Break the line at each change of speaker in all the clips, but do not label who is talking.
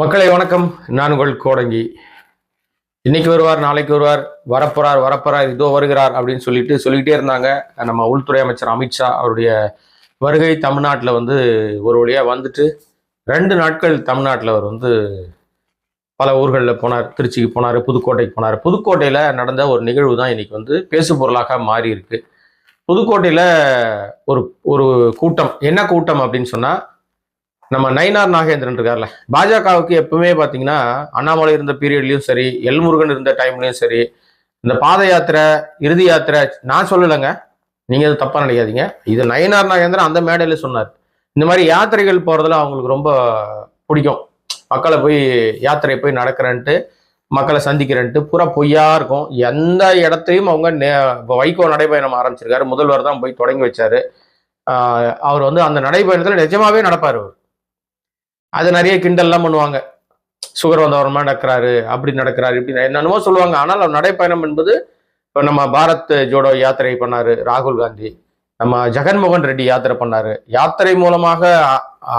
மக்களை வணக்கம். நான் உங்கள் கோடங்கி. இன்னைக்கு வருவார் நாளைக்கு வருவார் வரப்போறார் வரப்போறார் இதோ வருகிறார் அப்படின்னு சொல்லிட்டு சொல்லிக்கிட்டே இருந்தாங்க. நம்ம உள்துறை அமைச்சர் அமித்ஷா அவருடைய வருகை தமிழ்நாட்டில் வந்து ஒரு வழியாக வந்துட்டு ரெண்டு நாட்கள் தமிழ்நாட்டில் அவர் வந்து பல ஊர்களில் போனார். திருச்சிக்கு போனார் புதுக்கோட்டைக்கு போனார். புதுக்கோட்டையில் நடந்த ஒரு நிகழ்வு தான் இன்னைக்கு வந்து பேசு பொருளாக மாறி இருக்கு. புதுக்கோட்டையில் ஒரு ஒரு கூட்டம். என்ன கூட்டம் அப்படின்னு சொன்னால் நம்ம நயினார் நாகேந்திரன் இருக்கார்ல. பாஜகவுக்கு எப்பவுமே பார்த்தீங்கன்னா அண்ணாமலை இருந்த பீரியட்லையும் சரி எல்முருகன் இருந்த டைம்லையும் சரி இந்த பாத யாத்திரை இறுதி யாத்திரை நான் சொல்லலைங்க. நீங்கள் எதுவும் தப்பாக நினைக்காதீங்க. இது நயினார் நாகேந்திரன் அந்த மேடையில் சொன்னார். இந்த மாதிரி யாத்திரைகள் போகிறதுல அவங்களுக்கு ரொம்ப பிடிக்கும். மக்களை போய் யாத்திரை போய் நடக்கிறேன்ட்டு மக்களை சந்திக்கிறேன்ட்டு பூரா பொய்யா இருக்கும். எந்த இடத்தையும் அவங்க நே இப்போ வைகோ நடைபயணம் ஆரம்பிச்சிருக்காரு. முதல்வர் தான் போய் தொடங்கி வச்சாரு. அவர் வந்து அந்த நடைபயணத்தில் நிஜமாவே நடப்பார் அவர். அது நிறைய கிண்டல்லாம் பண்ணுவாங்க. சுகர் வந்தவரமா நடக்கிறாரு அப்படி நடக்கிறாரு இப்படி என்னென்னமோ சொல்லுவாங்க. ஆனால் அவர் நடைப்பயணம் என்பது இப்போ நம்ம பாரத் ஜோடோ யாத்திரை பண்ணாரு ராகுல் காந்தி. நம்ம ஜெகன்மோகன் ரெட்டி யாத்திரை பண்ணாரு. யாத்திரை மூலமாக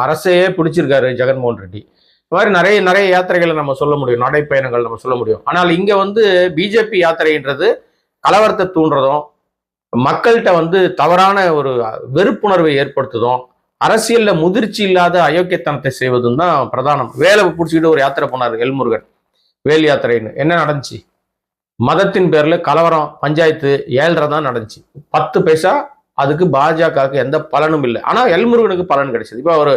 அரசையே பிடிச்சிருக்காரு ஜெகன்மோகன் ரெட்டி. இது மாதிரி நிறைய நிறைய யாத்திரைகளை நம்ம சொல்ல முடியும். நடைப்பயணங்கள் நம்ம சொல்ல முடியும். ஆனால் இங்கே வந்து பிஜேபி யாத்திரைன்றது கலவரத்தை தூண்டுறதும் மக்கள்கிட்ட வந்து தவறான ஒரு வெறுப்புணர்வை ஏற்படுத்துதும் அரசியல்ல முதிர்ச்சி இல்லாத அயோக்கியத்தனத்தை செய்வதும் தான் பிரதானம். வேலை பிடிச்சிக்கிட்டு ஒரு யாத்திரை போனார் எல்முருகன் வேல் யாத்திரைன்னு. என்ன நடந்துச்சு? மதத்தின் பேர்ல கலவரம் பஞ்சாயத்து ஏழ்ரை தான் நடந்துச்சு. பத்து பைசா அதுக்கு பாஜகவுக்கு எந்த பலனும் இல்லை. ஆனா எல்முருகனுக்கு பலன் கிடைச்சது. இப்போ அவர்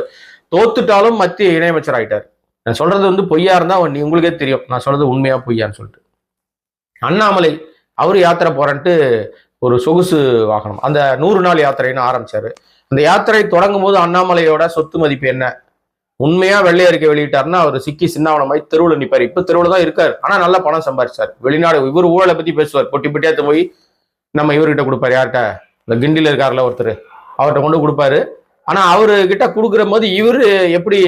தோத்துட்டாலும் மத்திய இணையமைச்சர் ஆயிட்டார். நான் சொல்றது வந்து பொய்யா இருந்தா நீ உங்களுக்கே தெரியும். நான் சொல்றது உண்மையா பொய்யான்னு சொல்லிட்டு. அண்ணாமலை அவர் யாத்திரை போறேன்ட்டு ஒரு சொகுசு வாகனம். அந்த நூறு நாள் யாத்திரைன்னு ஆரம்பிச்சாரு. அந்த யாத்திரை தொடங்கும் போது அண்ணாமலையோட சொத்து மதிப்பு என்ன? உண்மையா வெள்ளை அறிக்கை வெளியிட்டாருன்னா அவர் சிக்கி சின்னாவனமாய் தெருவில் நிற்பார் இப்ப தெருவில் தான் இருக்காரு. ஆனா நல்லா பணம் சம்பாரிச்சார். வெளிநாடு இவர் ஊழலை பத்தி பேசுவார். பொட்டி பொட்டியா போய் நம்ம இவர்கிட்ட கொடுப்பாரு. யார்கிட்ட? இந்த கிண்டில இருக்கார்ல ஒருத்தர். அவர்கிட்ட கொண்டு கொடுப்பாரு. ஆனா அவரு கிட்ட கொடுக்குற போது இவர் எப்படி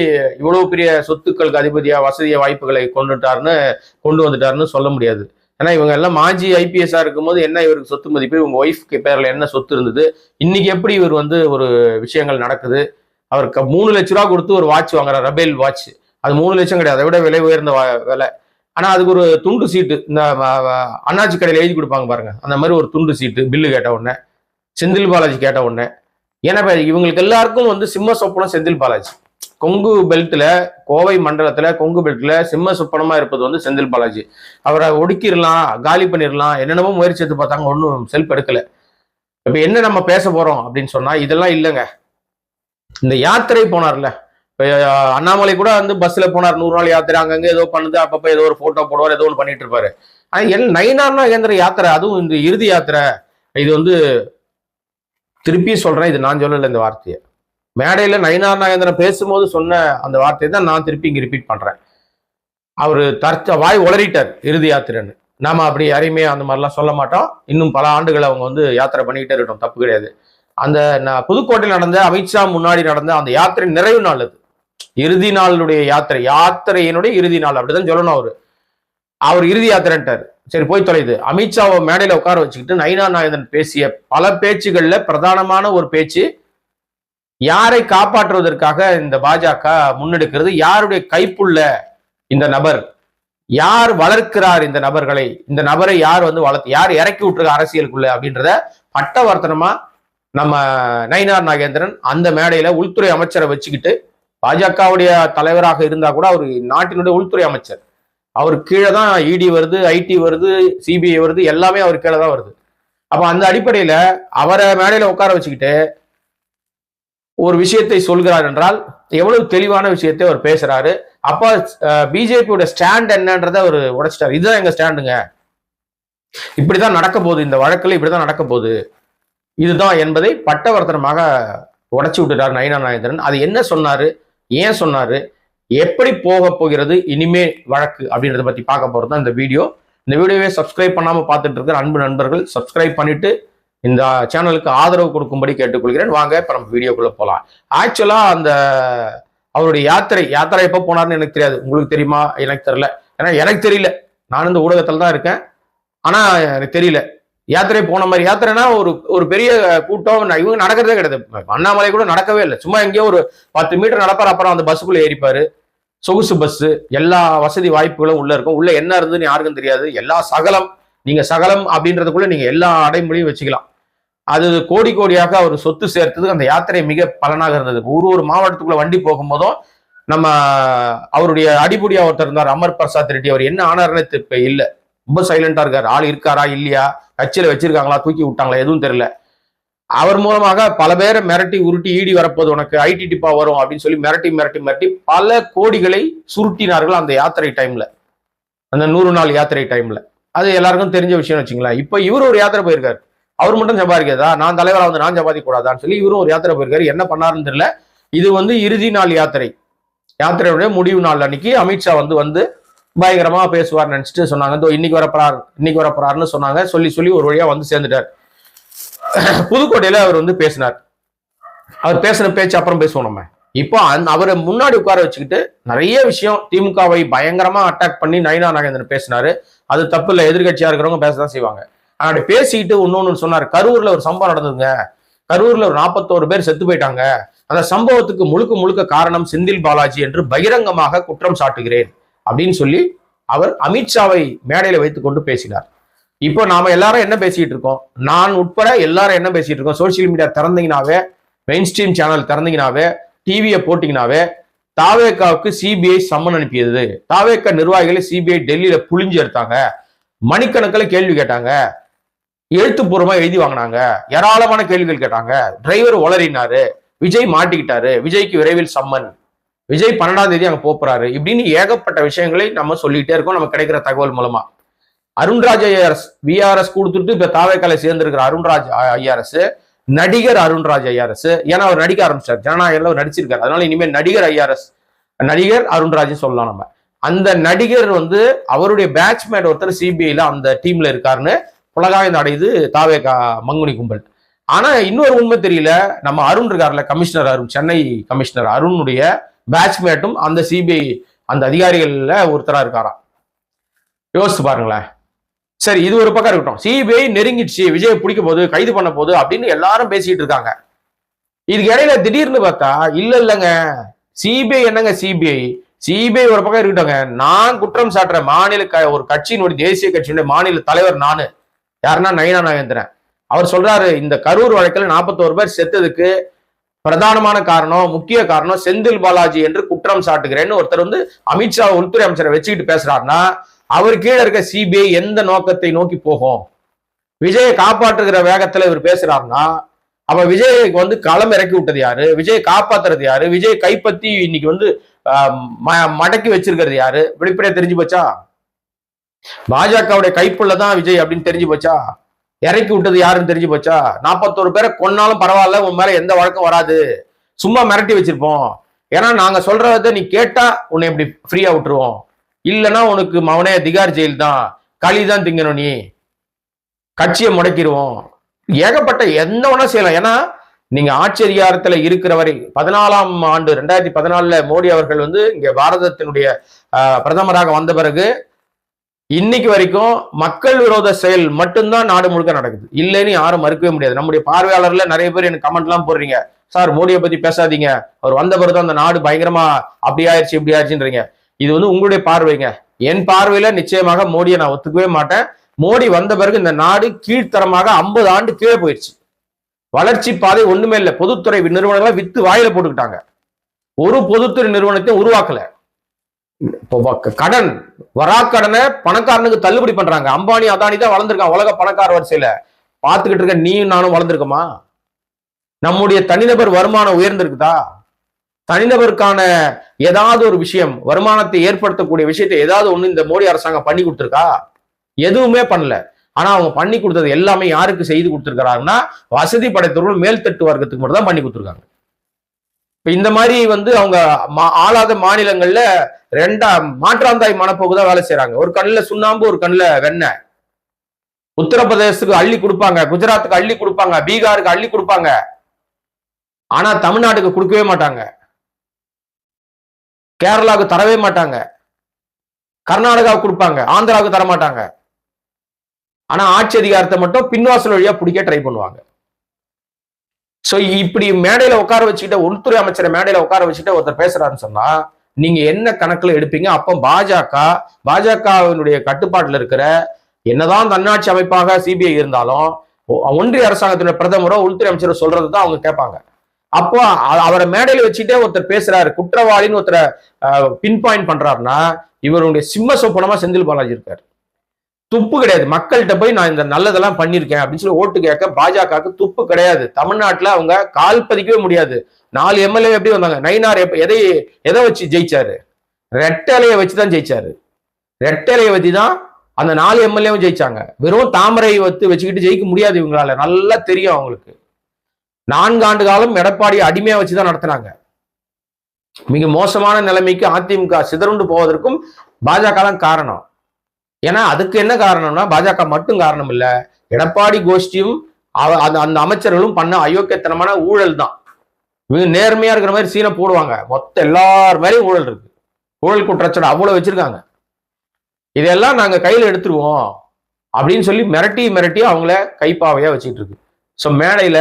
இவ்வளவு பெரிய சொத்துக்களுக்கு அதிபதியா வசதிய வாய்ப்புகளை கொண்டுட்டாருன்னு கொண்டு வந்துட்டாருன்னு சொல்ல முடியாது. ஏன்னா இவங்க எல்லாம் மாஜி ஐபிஎஸ்ஸா இருக்கும்போது என்ன இவருக்கு சொத்து மதிப்பு இவங்க ஒய்ஃப்க்கு பேரில் என்ன சொத்து இருந்தது இன்னைக்கு எப்படி இவர் வந்து ஒரு விஷயங்கள் நடக்குது? அவருக்கு மூணு லட்ச ரூபா கொடுத்து ஒரு வாட்ச் வாங்குறார் ரபேல் வாட்ச் அது மூணு லட்சம் கிடையாது அதை விட விலை உயர்ந்த விலை. ஆனா அதுக்கு ஒரு துண்டு சீட்டு இந்த அண்ணாச்சி கடையில் எழுதி கொடுப்பாங்க பாருங்க. அந்த மாதிரி ஒரு துண்டு சீட்டு பில்லு கேட்ட உடனே. செந்தில் பாலாஜி கேட்ட உடனே. ஏன்னா இவங்களுக்கு எல்லாருக்கும் வந்து சிம்ம சொப்பனம் செந்தில் பாலாஜி. கொங்கு பெல்ட்ல கோவை மண்டலத்துல கொங்கு பெல்ட்ல சிம்ம சுப்பனமாக இருப்பது வந்து செந்தில் பாலாஜி. அவரை ஒடுக்கிடலாம் காலி பண்ணிடலாம் என்னென்னமோ முயற்சி எடுத்து பார்த்தாங்க ஒன்றும் செல்ஃப் எடுக்கல. இப்ப என்ன நம்ம பேச போறோம் அப்படின்னு சொன்னா இதெல்லாம் இல்லைங்க. இந்த யாத்திரை போனார்ல இப்போ அண்ணாமலை கூட வந்து பஸ்ல போனார் நூறு நாள் யாத்திரை அங்கங்க ஏதோ பண்ணுது அப்பப்ப ஏதோ ஒரு போட்டோ போடுவார் ஏதோ ஒன்று பண்ணிட்டு இருப்பாரு. ஆனா எல் நைனார்னா கேந்திர யாத்திரை அதுவும் இந்த இறுதி யாத்திரை. இது வந்து திருப்பி சொல்றேன் இது நான் சொல்லல இந்த வார்த்தையை. மேடையில் நயினார் நாகேந்திரன் பேசும்போது சொன்ன அந்த வார்த்தையை தான் நான் திருப்பி இங்கே ரிப்பீட் பண்ணுறேன் அவர் தற்ச வாய் உளறிட்டார் இறுதி யாத்திரைன்னு. நாம் அப்படி யாரையுமே அந்த மாதிரிலாம் சொல்ல மாட்டோம். இன்னும் பல ஆண்டுகள் அவங்க வந்து யாத்திரை பண்ணிக்கிட்டே இருக்கட்டும் தப்பு கிடையாது. அந்த நான் புதுக்கோட்டையில் நடந்த அமித்ஷா முன்னாடி நடந்த அந்த யாத்திரை நிறைவு நாள் அது. இறுதி நாளுடைய யாத்திரை யாத்திரையினுடைய இறுதி நாள் அப்படிதான் சொல்லணும் அவர். அவர் இறுதி யாத்திரைன்ட்டார். சரி போய் தொலைது அமித்ஷாவை மேடையில் உட்கார வச்சுக்கிட்டு நயினா நாயந்தன் பேசிய பல பேச்சுகளில் பிரதானமான ஒரு பேச்சு யாரை காப்பாற்றுவதற்காக இந்த பாஜக முன்னெடுக்கிறது? யாருடைய கைப்புள்ள இந்த நபர்? யார் வளர்க்கிறார் இந்த நபர்களை? இந்த நபரை யார் வந்து வளர்த்து யார் இறக்கி விட்டுருக்க அரசியலுக்குள்ள அப்படின்றத பட்டவர்த்தனமா நம்ம நயினார் நாகேந்திரன் அந்த மேடையில உள்துறை அமைச்சரை வச்சுக்கிட்டு பாஜகவுடைய தலைவராக இருந்தா கூட அவர் நாட்டினுடைய உள்துறை அமைச்சர். அவர் கீழே தான் இடி வருது ஐடி வருது சிபிஐ வருது எல்லாமே அவர் கீழே தான் வருது. அப்ப அந்த அடிப்படையில அவரை மேடையில உட்கார வச்சுக்கிட்டு ஒரு விஷயத்தை சொல்கிறார் என்றால் எவ்வளவு தெளிவான விஷயத்தை அவர் பேசுறாரு. அப்ப பிஜேபியோட ஸ்டாண்ட் என்னன்றதை அவர் உடைச்சிட்டாரு. இதுதான் எங்க ஸ்டாண்டுங்க. இப்படிதான் நடக்க போகுது. இந்த வழக்குல இப்படிதான் நடக்க போகுது. இதுதான் என்பதை பட்டவர்த்தனமாக உடைச்சு விட்டுட்டார் நயினா நாயந்திரன் அது என்ன சொன்னாரு? ஏன் சொன்னாரு? எப்படி போக போகிறது? இனிமே வழக்கு அப்படின்றத பத்தி பார்க்க போறது தான் இந்த வீடியோ. இந்த வீடியோவை சப்ஸ்கிரைப் பண்ணாம பார்த்துட்டு இருக்கிற அன்பு நண்பர்கள் சப்ஸ்கிரைப் பண்ணிட்டு இந்த சேனலுக்கு ஆதரவு கொடுக்கும்படி கேட்டுக்கொள்கிறேன். வாங்க இப்போ நம்ம வீடியோக்குள்ளே போகலாம் ஆக்சுவலாக அந்த அவருடைய யாத்திரை யாத்திரை எப்போ போனார்னு எனக்கு தெரியாது. உங்களுக்கு தெரியுமா? எனக்கு தெரில ஏன்னா எனக்கு தெரியல. நான் இந்த ஊடகத்தில் தான் இருக்கேன். ஆனால் எனக்கு தெரியல. யாத்திரை போன மாதிரி யாத்திரைனா ஒரு ஒரு பெரிய கூட்டம் இவங்க நடக்கிறதே கிடையாது. அண்ணாமலை கூட நடக்கவே இல்லை. சும்மா எங்கேயோ ஒரு பத்து மீட்டர் நடப்பார் அப்புறம் அந்த பஸ்ஸுக்குள்ளே ஏறிப்பார். சொகுசு பஸ்ஸு எல்லா வசதி வாய்ப்புகளும் உள்ளே இருக்கும். உள்ளே என்ன இருந்துன்னு யாருக்கும் தெரியாது. எல்லா சகலம் நீங்கள் சகலம் அப்படின்றதுக்குள்ளே நீங்கள் எல்லா அடைமொழியும் வச்சுக்கலாம். அது கோடி கோடியாக அவர் சொத்து சேர்த்தது அந்த யாத்திரை மிக பலனாக இருந்தது. ஒரு ஒரு மாவட்டத்துக்குள்ள வண்டி போகும்போதும் நம்ம அவருடைய அடிபுடியா ஒருத்தர் இருந்தார் அமர் பிரசாத் ரெட்டி. அவர் என்ன ஆனார்னு இப்ப இல்ல. ரொம்ப சைலண்டா இருக்கார். ஆள் இருக்காரா இல்லையா? கட்சியில வச்சிருக்காங்களா? தூக்கி விட்டாங்களா? எதுவும் தெரியல. அவர் மூலமாக பல பேரை மிரட்டி உருட்டி ஈடி வரப்போது உனக்கு ஐடி டிப்பா வரும் அப்படின்னு சொல்லி மிரட்டி மிரட்டி மிரட்டி பல கோடிகளை சுருட்டினார்கள் அந்த யாத்திரை டைம்ல அந்த நூறு நாள் யாத்திரை டைம்ல அது எல்லாருக்கும் தெரிஞ்ச விஷயம் வச்சுங்களேன். இப்போ இவர் ஒரு யாத்திரை போயிருக்காரு. அவர் மட்டும் சம்பாதிக்கிறதா? நான் தலைவராக வந்து நான் சம்பாதிக்க கூடாதான்னு சொல்லி இவரும் ஒரு யாத்திரை போயிருக்காரு. என்ன பண்ணாருன்னு தெரியல. இது வந்து இறுதி நாள் யாத்திரை. யாத்திரையுடைய முடிவு நாள் அன்னைக்கு அமித்ஷா வந்து வந்து பயங்கரமா பேசுவார் நினைச்சிட்டு சொன்னாங்க. "இதோ இன்னைக்கு வரப்போறார் இன்னைக்கு வரப்போறாருன்னு சொன்னாங்க. சொல்லி சொல்லி ஒரு வழியா வந்து சேர்ந்துட்டார். புதுக்கோட்டையில அவர் வந்து பேசினார். அவர் பேசின பேச்சு அப்புறம் பேசுவோம் நம்ம. இப்போ அந் அவரை முன்னாடி உட்கார வச்சுக்கிட்டு நிறைய விஷயம் திமுகவை பயங்கரமா அட்டாக் பண்ணி நயினா நாகேந்திரன் பேசினாரு. அது தப்பு இல்லை. எதிர்கட்சியா இருக்கிறவங்க பேசதான் செய்வாங்க. ஆனா பேசிட்டு இன்னொன்னு சொன்னார். கரூர்ல ஒரு சம்பவம் நடந்ததுங்க. கரூர்ல ஒரு நாற்பத்தோரு பேர் செத்து போயிட்டாங்க. அந்த சம்பவத்துக்கு முழுக்க முழுக்க காரணம் செந்தில் பாலாஜி என்று பகிரங்கமாக குற்றம் சாட்டுகிறேன் அப்படின்னு சொல்லி அவர் அமித்ஷாவை மேடையில வைத்துக் கொண்டு பேசினார். இப்போ நாம எல்லாரும் என்ன பேசிட்டு இருக்கோம்? நான் உட்பட எல்லாரும் என்ன பேசிட்டு இருக்கோம்? சோசியல் மீடியா திறந்தீங்கனாவே மெயின் ஸ்ட்ரீம் சேனல் திறந்தீங்கனாவே டிவியை போட்டிங்கனாவே தாவேக்காவுக்கு சிபிஐ சம்மன் அனுப்பியது. தாவேக்கா நிர்வாகிகளை சிபிஐ டெல்லியில புளிஞ்சு எடுத்தாங்க. மணிக்கணக்கில் கேள்வி கேட்டாங்க. எழுத்துப்பூர்வமா எழுதி வாங்கினாங்க. ஏராளமான கேள்விகள் கேட்டாங்க. டிரைவர் உளறினாரு. விஜய் மாட்டிக்கிட்டாரு. விஜய்க்கு விரைவில் சம்மன். விஜய் பன்னெண்டாம் தேதி அங்கே போறாரு இப்படின்னு ஏகப்பட்ட விஷயங்களை நம்ம சொல்லிக்கிட்டே இருக்கோம். நமக்கு கிடைக்கிற தகவல் மூலமா. அருண்ராஜ் ஐஆர்எஸ் விஆர்எஸ் கொடுத்துட்டு இப்ப தாவேக்கால சேர்ந்திருக்கிற அருண்ராஜ் ஐஆர்எஸ் நடிகர் அருண்ராஜ் ஐஆர்எஸ் ஏன்னா அவர் நடிக்க ஆரம்பிச்சார். ஜனநாயகர்ல அவர் நடிச்சிருக்காரு. அதனால இனிமேல் நடிகர் ஐஆர்எஸ் நடிகர் அருண்ராஜ் சொல்லலாம் நம்ம. அந்த நடிகர் வந்து அவருடைய பேட்ச்மேட் ஒருத்தர் சிபிஐல அந்த டீம்ல இருக்காருன்னு உலகாய்ந்து அடையுது தாவேகா மங்குனி கும்பல். ஆனா இன்னொரு உண்மை தெரியல. நம்ம அருண் இருக்கார்ல கமிஷனர் அருண் சென்னை கமிஷனர் அருணுடைய பேட்ச்மேட்டும் அந்த சிபிஐ அந்த அதிகாரிகள்ல ஒருத்தரா இருக்காராம் யோசிச்சு பாருங்களேன். சரி இது ஒரு பக்கம் இருக்கட்டும். சிபிஐ நெருங்கிடுச்சு விஜய் பிடிக்க போது கைது பண்ண போகுது அப்படின்னு எல்லாரும் பேசிட்டு இருக்காங்க. இதுக்கு இடையில திடீர்னு பார்த்தா இல்ல இல்லைங்க. சிபிஐ என்னங்க சிபிஐ சிபிஐ ஒரு பக்கம் இருக்கட்டும்ங்க. நான் குற்றம் சாட்டுற மாநில க- ஒரு கட்சியினுடைய தேசிய கட்சியினுடைய மாநில தலைவர் நானு. யாருன்னா நயினா நாகேந்திரன். அவர் சொல்றாரு இந்த கரூர் வழக்கில் நாற்பத்தோரு பேர் செத்ததுக்கு பிரதானமான காரணம் முக்கிய காரணம் செந்தில் பாலாஜி என்று குற்றம் சாட்டுகிறேன்னு ஒருத்தர் வந்து அமித்ஷா உள்துறை அமைச்சரை வச்சுக்கிட்டு பேசுறாருன்னா அவர் கீழே இருக்க சிபிஐ எந்த நோக்கத்தை நோக்கி போகும்? விஜயை காப்பாற்றுகிற வேகத்துல இவர் பேசுறாருன்னா அப்ப விஜய்க்கு வந்து களம் இறக்கி விட்டது யாரு? விஜய் காப்பாத்துறது யாரு? விஜய் கைப்பத்தி இன்னைக்கு வந்து ம- மடக்கி வச்சிருக்கிறது யாரு? வெளிப்படையா தெரிஞ்சு போச்சா? பாஜகவுடைய கைப்புள்ள தான் விஜய் அப்படின்னு தெரிஞ்சு போச்சா? இறக்கி விட்டது யாருன்னு தெரிஞ்சு போச்சா? நாற்பத்தோரு பேரை கொன்னாலும் பரவாயில்ல உன் மேல எந்த வழக்கம் வராது. சும்மா மிரட்டி வச்சிருப்போம். ஏன்னா நாங்க சொல்றத நீ கேட்டா உன்னை இப்படி ஃப்ரீயா விட்டுருவோம். இல்லைன்னா உனக்கு மவனே திகார் ஜெயில் தான் களி தான் திங்கணும் நீ. கட்சியை முடக்கிடுவோம் ஏகப்பட்ட எந்த ஒன்றா செய்யலாம். ஏன்னா நீங்க ஆட்சி அதிகாரத்துல இருக்கிற வரை பதினாலாம் ஆண்டு ரெண்டாயிரத்தி பதினாலுல மோடி அவர்கள் வந்து இங்க பாரதத்தினுடைய பிரதமராக வந்த பிறகு இன்னைக்கு வரைக்கும் மக்கள் விரோத செயல் மட்டும்தான் நாடு முழுக்க நடக்குது. இல்லைன்னு யாரும் மறுக்கவே முடியாது. நம்முடைய பார்வையாளர்ல நிறைய பேர் எனக்கு கமெண்ட் எல்லாம் போடுறீங்க. சார் மோடியை பத்தி பேசாதீங்க. அவர் வந்த பிறகு அந்த நாடு பயங்கரமா அப்படி ஆயிடுச்சு இப்படி ஆயிடுச்சுன்றீங்க. இது வந்து உங்களுடைய பார்வைங்க. என் பார்வையில நிச்சயமாக மோடியை நான் ஒத்துக்கவே மாட்டேன். மோடி வந்த பிறகு இந்த நாடு கீழ்த்தரமாக ஐம்பது ஆண்டு கீழே போயிடுச்சு. வளர்ச்சி பாதை ஒண்ணுமே இல்லை. பொதுத்துறை நிறுவனங்களை வித்து வாயில போட்டுக்கிட்டாங்க. ஒரு பொதுத்துறை நிறுவனத்தையும் உருவாக்கல. இப்போ கடன் வராக்கடனை பணக்காரனுக்கு தள்ளுபடி பண்றாங்க. அம்பானி அதானி தான் வளர்ந்துருக்கான் உலக பணக்கார வரிசையில. பார்த்துக்கிட்டு இருக்க நீயும் நானும் வளர்ந்துருக்கோமா? நம்முடைய தனிநபர் வருமானம் உயர்ந்திருக்குதா? தனிநபருக்கான ஏதாவது ஒரு விஷயம் வருமானத்தை ஏற்படுத்தக்கூடிய விஷயத்தை ஏதாவது ஒண்ணு இந்த மோடி அரசாங்கம் பண்ணி கொடுத்துருக்கா? எதுவுமே பண்ணல. ஆனா அவங்க பண்ணி கொடுத்தது எல்லாமே யாருக்கு செய்து கொடுத்துருக்காங்கன்னா வசதி படைத்தவர்கள் மேல்தட்டு வர்க்கத்துக்கு மட்டும் தான் பண்ணி கொடுத்துருக்காங்க. இப்ப இந்த மாதிரி வந்து அவங்க மா- ஆளாத மாநிலங்கள்ல ரெண்டா மாற்றாந்தாய் மனப்போக்கு தான் வேலை செய்யறாங்க ஒரு கண்ணுல சுண்ணாம்பு ஒரு கண்ணுல வெண்ணெய் உத்தரப்பிரதேசத்துக்கு அள்ளி கொடுப்பாங்க குஜராத்துக்கு அள்ளி கொடுப்பாங்க பீகாருக்கு அள்ளி கொடுப்பாங்க. ஆனா தமிழ்நாட்டுக்கு கொடுக்கவே மாட்டாங்க. கேரளாவுக்கு தரவே மாட்டாங்க. கர்நாடகாவுக்கு கொடுப்பாங்க ஆந்திராவுக்கு தர மாட்டாங்க ஆனா ஆட்சி அதிகாரத்தை மட்டும் பின்வாசல் வழியா பிடிக்க ட்ரை பண்ணுவாங்க. சோ இப்படி மேடையில உட்கார வச்சுக்கிட்ட உள்துறை அமைச்சரை மேடையில உட்கார வச்சுட்டு ஒருத்தர் பேசுறாருன்னு சொன்னா நீங்க என்ன கணக்குல எடுப்பீங்க? அப்போ பாஜக பாஜகவினுடைய கட்டுப்பாட்டுல இருக்கிற என்னதான் தன்னாட்சி அமைப்பாக சிபிஐ இருந்தாலும் ஒன்றிய அரசாங்கத்தினுடைய பிரதமரோ உள்துறை அமைச்சரோ சொல்றது தான் அவங்க கேட்பாங்க. அப்போ அவரை மேடையில வச்சுட்டே ஒருத்தர் பேசுறாரு. குற்றவாளின்னு ஒருத்தரை பின் பாயிண்ட் பண்றாருன்னா இவருடைய சிம்ம சொப்பனமா செந்தில் பாலாஜி இருக்காரு. துப்பு கிடையாது. மக்கள்கிட்ட போய் நான் இந்த நல்லதெல்லாம் பண்ணியிருக்கேன் அப்படின்னு சொல்லி ஓட்டு கேட்க பாஜகவுக்கு துப்பு கிடையாது. தமிழ்நாட்டில் அவங்க கால் பதிக்கவே முடியாது. நாலு எம்எல்ஏ எப்படி வந்தாங்க? நைனார் எப்ப எதை எதை வச்சு ஜெயிச்சாரு? ரெட்டலையை வச்சு தான் ஜெயிச்சாரு. ரெட்டலையை வச்சு தான் அந்த நாலு எம்எல்ஏவும் ஜெயிச்சாங்க. வெறும் தாமரை வத்து வச்சுக்கிட்டு ஜெயிக்க முடியாது இவங்களால. நல்லா தெரியும் அவங்களுக்கு. நான்கு ஆண்டு காலம் எடப்பாடி அடிமையா வச்சு தான் நடத்தினாங்க. மிக மோசமான நிலைமைக்கு அதிமுக சிதறுண்டு போவதற்கும் பாஜக தான் காரணம். ஏன்னா அதுக்கு என்ன காரணம்னா பாஜக மட்டும் காரணம் இல்ல. எடப்பாடி கோஷ்டியும் அந்த அந்த அமைச்சர்களும் பண்ண அயோக்கியத்தனமான ஊழல் தான். இவங்க நேர்மையா இருக்கிற மாதிரி சீனை போடுவாங்க. மொத்த எல்லார் மேலேயும் ஊழல் இருக்கு. ஊழல் குற்றச்சாட்டு அவ்வளவு வச்சிருக்காங்க. இதெல்லாம் நாங்க கையில எடுத்துருவோம். அப்படின்னு சொல்லி மிரட்டி மிரட்டி அவங்கள கைப்பாவையா வச்சுட்டு இருக்கு. ஸோ மேடையில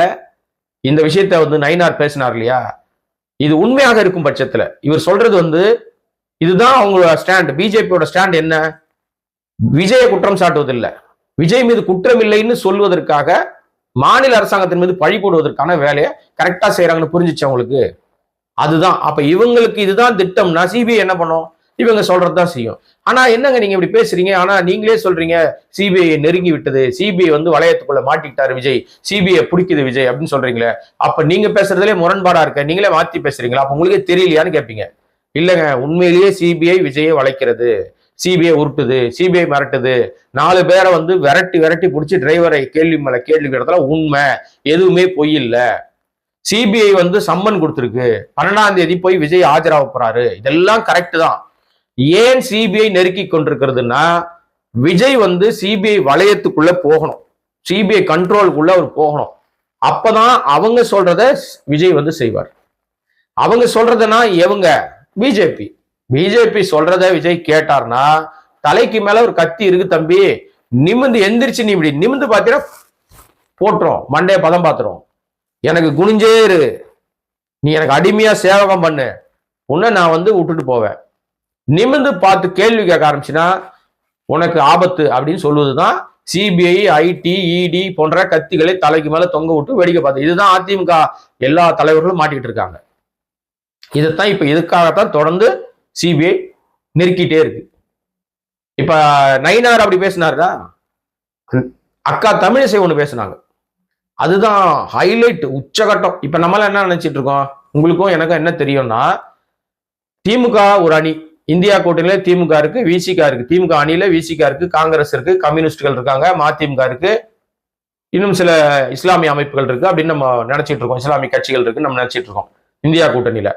இந்த விஷயத்த வந்து நயினார் பேசினார் இல்லையா? இது உண்மையாக இருக்கும் பட்சத்துல இவர் சொல்றது வந்து இதுதான் அவங்களோட ஸ்டாண்ட். பிஜேபியோட ஸ்டாண்ட் என்ன? விஜய குற்றம் சாட்டுவதில்லை. விஜய் மீது குற்றம் இல்லைன்னு சொல்வதற்காக மாநில அரசாங்கத்தின் மீது பழி போடுவதற்கான வேலையை கரெக்டா செய்யறாங்கன்னு புரிஞ்சிச்சு அவங்களுக்கு அதுதான். அப்ப இவங்களுக்கு இதுதான் திட்டம்னா சிபிஐ என்ன பண்ணும்? இவங்க சொல்றதுதான் செய்யும். ஆனா என்னங்க நீங்க இப்படி பேசுறீங்க? ஆனா நீங்களே சொல்றீங்க சிபிஐ நெருங்கி விட்டது. சிபிஐ வந்து வளையத்துக்குள்ள மாட்டிக்கிட்டாரு விஜய். சிபிஐ பிடிக்குது விஜய் அப்படின்னு சொல்றீங்களே. அப்ப நீங்க பேசுறதுலே முரண்பாடா இருக்க? நீங்களே மாத்தி பேசுறீங்களா? அப்ப உங்களுக்கே தெரியலையான்னு கேட்பீங்க இல்லைங்க உண்மையிலேயே சிபிஐ விஜயை வளைக்கிறது. CBI உருட்டுது CBI மிரட்டுது. நாலு பேரை வந்து விரட்டி விரட்டி பிடிச்சி டிரைவரை கேள்வி மேல கேள்வி கேட்டதுல உண்மை. எதுவுமே பொய் இல்லை. சிபிஐ வந்து சம்மன் கொடுத்துருக்கு. பன்னெண்டாம் தேதி போய் விஜய் ஆஜராக போறாரு. இதெல்லாம் கரெக்ட் தான். ஏன் சிபிஐ நெருக்கி கொண்டிருக்கிறதுனா விஜய் வந்து சிபிஐ வளையத்துக்குள்ள போகணும். சிபிஐ கண்ட்ரோலுக்குள்ள அவர் போகணும். அப்பதான் அவங்க சொல்றத விஜய் வந்து செய்வார். அவங்க சொல்றதுன்னா எவங்க? பிஜேபி பிஜேபி சொல்றத விஜய் கேட்டார்னா தலைக்கு மேல ஒரு கத்தி இருக்கு தம்பி. நிமிந்து எந்திரிச்சு நீ இப்படி நிமிந்து பார்த்தீங்கன்னா போட்டுரும். மண்டைய பதம் பாத்துரும். எனக்கு குனிஞ்சே இரு. நீ எனக்கு அடிமையா சேவகம் பண்ணு. உன்னை நான் வந்து விட்டுட்டு போவேன். நிமிந்து பார்த்து கேள்வி கேட்க ஆரம்பிச்சுன்னா உனக்கு ஆபத்து அப்படின்னு சொல்லுவதுதான் சிபிஐ ஐடி இடி போன்ற கத்திகளை தலைக்கு மேல தொங்க விட்டு வேடிக்கை பார்த்து. இதுதான் அதிமுக. எல்லா தலைவர்களும் மாட்டிக்கிட்டு இருக்காங்க. இதைத்தான் இப்ப இதுக்காகத்தான் தொடர்ந்து சிபிஐ நெருக்கிட்டே இருக்கு. இப்ப நயினார் அப்படி பேசினாருடா? அக்கா தமிழிசை ஒன்று பேசினாங்க. அதுதான் ஹைலைட் உச்சகட்டம். இப்ப நம்மளாம் என்ன நினைச்சிட்டு இருக்கோம்? உங்களுக்கும் எனக்கும் என்ன தெரியும்னா திமுக ஒரு அணி. இந்தியா கூட்டணியில திமுக இருக்கு விசிகா இருக்கு. திமுக அணியில விசிகா இருக்கு காங்கிரஸ் இருக்கு கம்யூனிஸ்டுகள் இருக்காங்க மதிமுக இருக்கு. இன்னும் சில இஸ்லாமிய அமைப்புகள் இருக்கு அப்படின்னு நம்ம நினைச்சிட்டு இருக்கோம். இஸ்லாமிய கட்சிகள் இருக்குன்னு நம்ம நினைச்சிட்டு இருக்கோம். இந்தியா கூட்டணியில.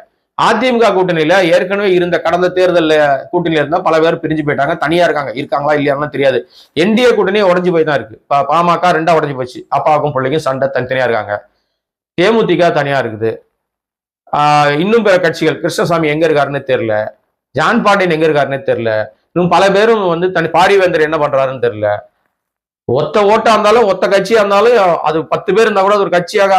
அதிமுக கூட்டணியில ஏற்கனவே இருந்த கடந்த தேர்தல் கூட்டணியில இருந்தா பல பேர் பிரிஞ்சு போயிட்டாங்க. தனியா இருக்காங்க. இருக்காங்களா இல்லையான்னு தெரியாது. என்டிஏ கூட்டணி உடஞ்சு போய் தான் இருக்கு பாமக ரெண்டா உடஞ்சு போச்சு. அப்பாவுக்கும் பிள்ளைக்கும் சண்டை தனித்தனியா இருக்காங்க. தேமுதிக தனியா இருக்குது. இன்னும் பிற கட்சிகள் கிருஷ்ணசாமி எங்க இருக்காருன்னு தெரியல. ஜான் பாண்டியன் எங்க இருக்காருன்னு தெரியல. இன்னும் பல பேரும் வந்து தனி பாரிவேந்தர் என்ன பண்றாருன்னு தெரியல. ஒத்த ஓட்டா இருந்தாலும் ஒத்த கட்சியா இருந்தாலும் அது பத்து பேர் இருந்தா கூட அது ஒரு கட்சியாக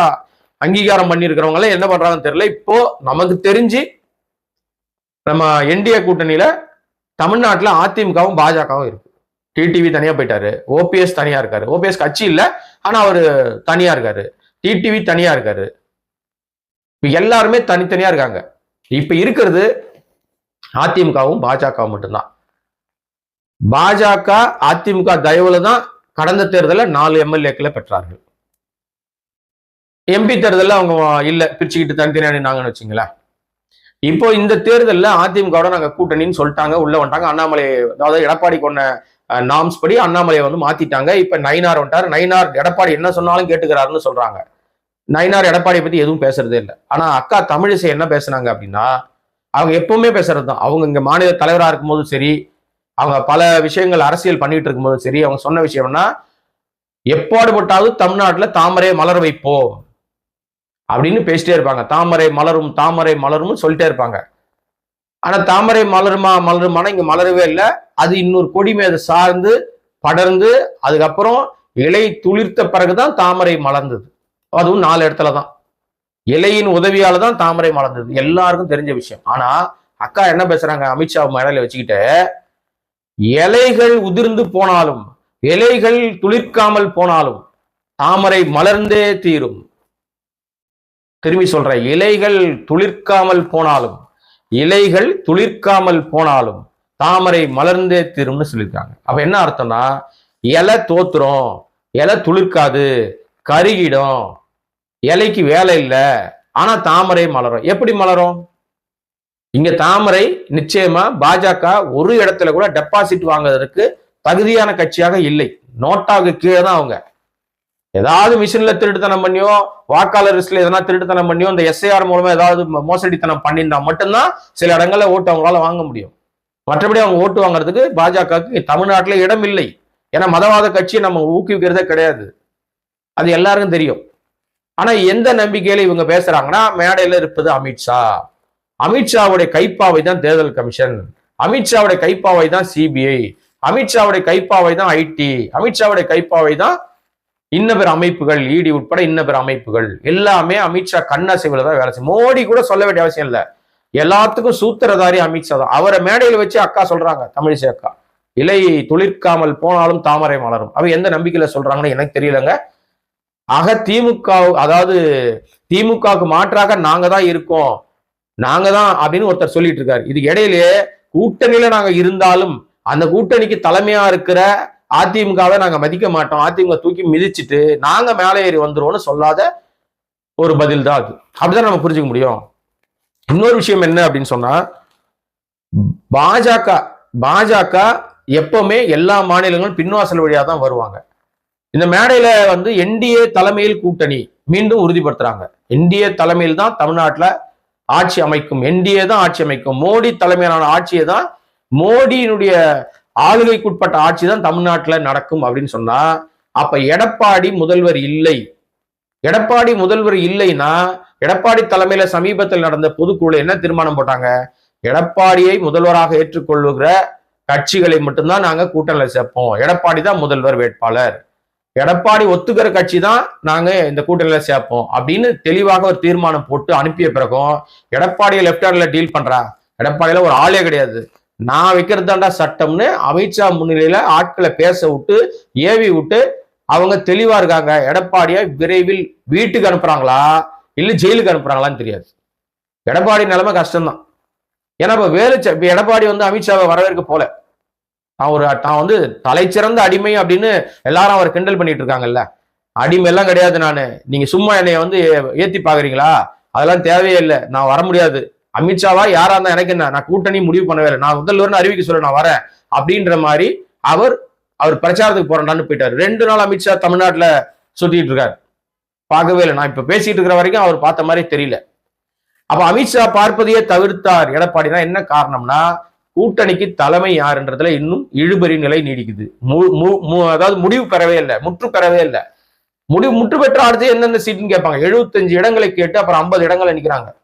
அங்கீகாரம் பண்ணியிருக்கிறவங்க எல்லாம் என்ன பண்றாங்கன்னு தெரியல. இப்போ நமக்கு தெரிஞ்சு நம்ம என்டிஏ கூட்டணியில தமிழ்நாட்டில் அதிமுகவும் பாஜகவும் இருக்கு. டிடிவி தனியா போயிட்டாரு. ஓபிஎஸ் தனியா இருக்காரு. ஓபிஎஸ் கட்சி இல்ல ஆனா அவரு தனியா இருக்காரு. டிடிவி தனியா இருக்காரு. இப்ப எல்லாருமே தனித்தனியா இருக்காங்க. இப்ப இருக்கிறது அதிமுகவும் பாஜகவும் மட்டும்தான். பாஜக அதிமுக தயவுல தான் கடந்த தேர்தலில் நாலு எம்எல்ஏக்களை பெற்றார்கள். எம்பி தேர்தலில் அவங்க இல்லை பிரிச்சுக்கிட்டு தனித்தனியா நின்னாங்கன்னு வச்சுங்களேன். இப்போ இந்த தேர்தலில் அதிமுகவோட நாங்கள் கூட்டணின்னு சொல்லிட்டாங்க உள்ள வந்துட்டாங்க. அண்ணாமலை அதாவது எடப்பாடி கொண்ட நாம்ஸ் படி அண்ணாமலையை வந்து மாத்திட்டாங்க. இப்ப நயினார் வந்துட்டார். நயினார் எடப்பாடி என்ன சொன்னாலும் கேட்டுக்கிறாருன்னு சொல்றாங்க. நயினார் எடப்பாடியை பத்தி எதுவும் பேசுறதே இல்லை. ஆனா அக்கா தமிழிசை என்ன பேசுனாங்க அப்படின்னா அவங்க எப்பவுமே பேசுறது தான். அவங்க இங்க மாநில தலைவரா இருக்கும்போதும் சரி அவங்க பல விஷயங்கள் அரசியல் பண்ணிட்டு இருக்கும்போதும் சரி அவங்க சொன்ன விஷயம்னா எப்பாடுபட்டாவது தமிழ்நாட்டுல தாமரை மலர் வைப்போம். அப்படின்னு பேசிட்டே இருப்பாங்க. தாமரை மலரும் தாமரை மலரும்னு சொல்லிட்டே இருப்பாங்க. ஆனா தாமரை மலருமா மலருமானா இங்க மலரவே இல்லை. அது இன்னொரு கொடி மேத சார்ந்து படர்ந்து அதுக்கப்புறம் இலை துளிர்த்த பிறகுதான் தாமரை மலர்ந்தது. அதுவும் நாலு இடத்துல தான். இலையின் உதவியால தான் தாமரை மலர்ந்தது. எல்லாருக்கும் தெரிஞ்ச விஷயம். ஆனா அக்கா என்ன பேசுறாங்க? அமித்ஷா மேடையில வச்சுக்கிட்டு இலைகள் உதிர்ந்து போனாலும் இலைகள் துளிர்க்காமல் போனாலும் தாமரை மலர்ந்தே தீரும். திரும்பி சொல்றேன். இலைகள் துளிர்க்காமல் போனாலும் இலைகள் துளிர்க்காமல் போனாலும் தாமரை மலர்ந்தே தீரும்னு சொல்லியிருக்காங்க. அப்ப என்ன அர்த்தம்னா இலை தோத்துரும் இலை துளிர்க்காது கருகிடும் இலைக்கு வேலை இல்லை ஆனா தாமரை மலரும். எப்படி மலரும்? இங்க தாமரை நிச்சயமா பாஜக ஒரு இடத்துல கூட டெபாசிட் வாங்குறதுக்கு தகுதியான கட்சியாக இல்லை. நோட்டாவுக்கு கீழே தான் அவங்க. ஏதாவது மிஷின்ல திருட்டுத்தனம் பண்ணியோ வாக்காளர் லிஸ்ட்ல எதனா திருட்டுத்தனம் பண்ணியோ இந்த எஸ்ஐஆர் மூலமா ஏதாவது மோசடித்தனம் பண்ணியிருந்தா மட்டும்தான் சில இடங்கள்ல ஓட்டு அவங்களால வாங்க முடியும். மற்றபடி அவங்க ஓட்டு வாங்குறதுக்கு பாஜகவுக்கு தமிழ்நாட்டில் இடம் இல்லை. ஏன்னா மதவாத கட்சியை நம்ம ஊக்குவிக்கிறதே கிடையாது. அது எல்லாருக்கும் தெரியும். ஆனா எந்த நம்பிக்கையில இவங்க பேசுறாங்கன்னா மேடையில இருப்பது அமித்ஷா அமித்ஷாவுடைய கைப்பாவை தான் தேர்தல் கமிஷன். அமித்ஷாவுடைய கைப்பாவை தான் சிபிஐ அமித்ஷாவுடைய கைப்பாவை தான் ஐடி அமித்ஷாவுடைய கைப்பாவை தான் இன்ன பிற அமைப்புகள் இடி உட்பட இன்ன பிற அமைப்புகள். எல்லாமே அமித்ஷா கண்ணசைவில் தான் வேலை செய்யும் மோடி கூட சொல்ல வேண்டிய அவசியம் இல்லை. எல்லாத்துக்கும் சூத்திரதாரி அமித்ஷா தான். அவரை மேடையில் வச்சு அக்கா சொல்றாங்க தமிழிசை அக்கா. இலை துளிர்க்காமல் போனாலும் தாமரை மலரும். அவ எந்த நம்பிக்கையில சொல்றாங்கன்னு எனக்கு தெரியலங்க. ஆக திமுக அதாவது திமுகவுக்கு மாற்றாக நாங்க தான் இருக்கோம். நாங்க தான் அப்படின்னு ஒருத்தர் சொல்லிட்டு இருக்காரு. இதுக்கு இடையிலேயே கூட்டணியில நாங்க இருந்தாலும் அந்த கூட்டணிக்கு தலைமையா இருக்கிற அதிமுகவை நாங்க மதிக்க மாட்டோம். அதிமுக தூக்கி மிதிச்சிட்டு நாங்க மேலே ஏறி வந்துருவோம்னு சொல்லாத ஒரு பதில் தான் அது. அப்படிதான் நம்ம புரிஞ்சுக்க முடியும். இன்னொரு விஷயம் என்ன அப்படின்னு சொன்னா பாஜக பாஜக எப்பவுமே எல்லா மாநிலங்களும் பின்வாசல் வழியா தான் வருவாங்க. இந்த மேடையில வந்து என்டிஏ தலைமையில் கூட்டணி மீண்டும் உறுதிப்படுத்துறாங்க. என்டிஏ தலைமையில் தான் தமிழ்நாட்டில் ஆட்சி அமைக்கும். என்டிஏ தான் ஆட்சி அமைக்கும். மோடி தலைமையிலான ஆட்சியை தான் மோடியினுடைய ஆளுகைக்குட்பட்ட ஆட்சி தான் தமிழ்நாட்டுல நடக்கும் அப்படின்னு சொன்னா அப்ப எடப்பாடி முதல்வர் இல்லை. எடப்பாடி முதல்வர் இல்லைன்னா எடப்பாடி தலைமையில சமீபத்தில் நடந்த பொதுக்குழு என்ன தீர்மானம் போட்டாங்க? எடப்பாடியை முதல்வராக ஏற்றுக்கொள்ளுகிற கட்சிகளை மட்டும்தான் நாங்க கூட்டணியில சேர்ப்போம். எடப்பாடி தான் முதல்வர் வேட்பாளர். எடப்பாடி ஒத்துக்கிற கட்சி தான் நாங்க இந்த கூட்டணியில சேர்ப்போம் அப்படின்னு தெளிவாக ஒரு தீர்மானம் போட்டு அனுப்பிய பிறகும் எடப்பாடியை லெப்ட் ஹேண்ட்ல டீல் பண்றா? எடப்பாடியில ஒரு ஆளே கிடையாது. நான் வைக்கிறதாண்டா சட்டம்னு அமித்ஷா முன்னிலையில ஆட்களை பேச விட்டு ஏவி விட்டு அவங்க தெளிவா இருக்காங்க. எடப்பாடியை விரைவில் வீட்டுக்கு அனுப்புறாங்களா? இல்ல ஜெயிலுக்கு அனுப்புறாங்களான்னு தெரியாது. எடப்பாடி நிலைமை கஷ்டம்தான். ஏன்னா இப்ப வேலு இப்ப எடப்பாடி வந்து அமித்ஷாவை வரவேற்க போல. நான் ஒரு நான் வந்து தலைச்சிறந்த அடிமை அப்படின்னு எல்லாரும் அவர் கிண்டல் பண்ணிட்டு இருக்காங்கல்ல. அடிமை எல்லாம் கிடையாது நான். நீங்க சும்மா என்னைய வந்து ஏ- ஏத்தி பாக்குறீங்களா அதெல்லாம் தேவையே இல்லை. நான் வர முடியாது. அமித்ஷாவா யாரா இருந்தா எனக்கு என்ன? நான் கூட்டணி முடிவு பண்ணவே இல்லை. நான் முதல்வர்னு அறிவிக்க சொல்ல நான் வரேன். அப்படின்ற மாதிரி அவர் அவர் பிரச்சாரத்துக்கு போறேன்டான்னு போயிட்டாரு. ரெண்டு நாள் அமித்ஷா தமிழ்நாட்டுல சுத்திட்டு இருக்காரு. பார்க்கவே இல்லை. நான் இப்ப பேசிட்டு இருக்கிற வரைக்கும் அவர் பார்த்த மாதிரி தெரியல. அப்ப அமித்ஷா பார்ப்பதையே தவிர்த்தார் எடப்பாடினா என்ன காரணம்னா கூட்டணிக்கு தலைமை யாருன்றதுல இன்னும் இழுபறி நிலை நீடிக்குது. மு- மு- மு- அதாவது முடிவு பெறவே இல்லை. முற்று பெறவே இல்லை. முடிவு முற்று பெற்ற அடுத்து எந்தெந்த சீட்டுன்னு கேட்பாங்க. 75 இடங்களை கேட்டு அப்புறம் 50 இடங்களை நிக்கிறாங்க.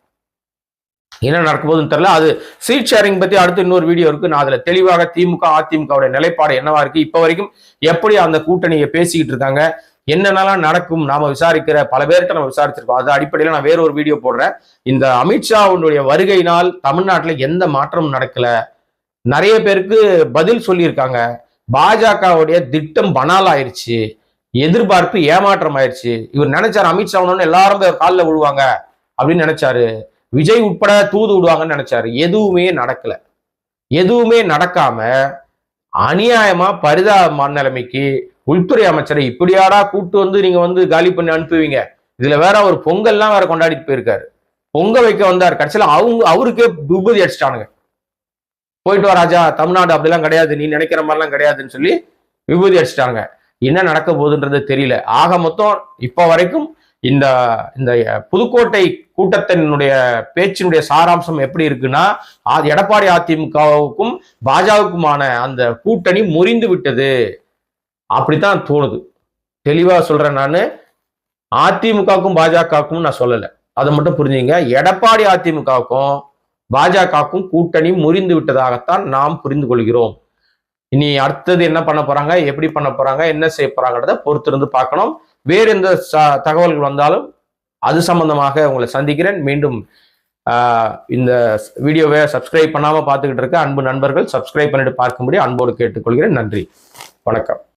என்ன நடக்க போகுதுன்னு தெரியல. அது சீட் ஷேரிங் பத்தி அடுத்து இன்னொரு வீடியோ இருக்கு. நான் அதுல தெளிவாக திமுக அதிமுகவுடைய நிலைப்பாடு என்னவா இருக்கு? இப்ப வரைக்கும் எப்படி அந்த கூட்டணியை பேசிக்கிட்டு இருக்காங்க? என்னென்னலாம் நடக்கும்? நாம விசாரிக்கிற பல பேர்கிட்ட நம்ம விசாரிச்சிருக்கோம். அது அடிப்படையில் நான் வேற ஒரு வீடியோ போடுறேன். இந்த அமித்ஷாவுடைய வருகையினால் தமிழ்நாட்டுல எந்த மாற்றமும் நடக்கல. நிறைய பேருக்கு பதில் சொல்லியிருக்காங்க. பாஜகவுடைய திட்டம் பனால் ஆயிடுச்சு எதிர்பார்ப்பு ஏமாற்றம் ஆயிடுச்சு இவர் நினைச்சாரு அமித்ஷா வந்தோடனே எல்லாரும் காலில் விழுவாங்க அப்படின்னு நினைச்சாரு. விஜய் உட்பட தூது விடுவாங்கன்னு நினைச்சாரு. எதுவுமே நடக்கல. எதுவுமே நடக்காம அநியாயமா பரிதாபமான நிலைமைக்கு உள்துறை அமைச்சரை இப்படியாடா கூட்டு வந்து நீங்க வந்து காலி பண்ணி அனுப்புவீங்க. இதுல வேற ஒரு பொங்கல்லாம் வேற கொண்டாடிட்டு போயிருக்காரு. பொங்க வைக்க வந்தார். கடைசியில அவங்க அவருக்கே விபூதி அடிச்சிட்டானுங்க. போயிட்டு வா ராஜா தமிழ்நாடு அப்படிலாம் கிடையாது. நீ நினைக்கிற மாதிரிலாம் கிடையாதுன்னு சொல்லி விபூதி அடிச்சிட்டாங்க. என்ன நடக்க போகுதுன்றது தெரியல. ஆக மொத்தம் இப்போ வரைக்கும் இந்த இந்த புதுக்கோட்டை கூட்டத்தினுடைய பேச்சினுடைய சாராம்சம் எப்படி இருக்குன்னா அது எடப்பாடி அதிமுகவுக்கும் பாஜகவுக்குமான அந்த கூட்டணி முறிந்து விட்டது. அப்படித்தான் தோணுது. தெளிவா சொல்றேன் நான். அதிமுகவுக்கும் பாஜகவுக்கும் நான் சொல்லலை. அதை மட்டும் புரிஞ்சுங்க. எடப்பாடி அதிமுகவுக்கும் பாஜகவுக்கும் கூட்டணி முறிந்து விட்டதாகத்தான் நாம் புரிந்து கொள்கிறோம். இனி அடுத்தது என்ன பண்ண போறாங்க? எப்படி பண்ண போறாங்க? என்ன செய்ய போறாங்கிறத பொறுத்திருந்து பார்க்கணும். வேறு எந்த ச- தகவல்கள் வந்தாலும் அது சம்பந்தமாக உங்களை சந்திக்கிறேன். மீண்டும் இந்த வீடியோவை சப்ஸ்கிரைப் பண்ணாமல் பார்த்துக்கிட்டு இருக்க அன்பு நண்பர்கள் சப்ஸ்கிரைப் பண்ணிட்டு பார்க்கும்படி அன்போடு கேட்டுக்கொள்கிறேன். நன்றி. வணக்கம்.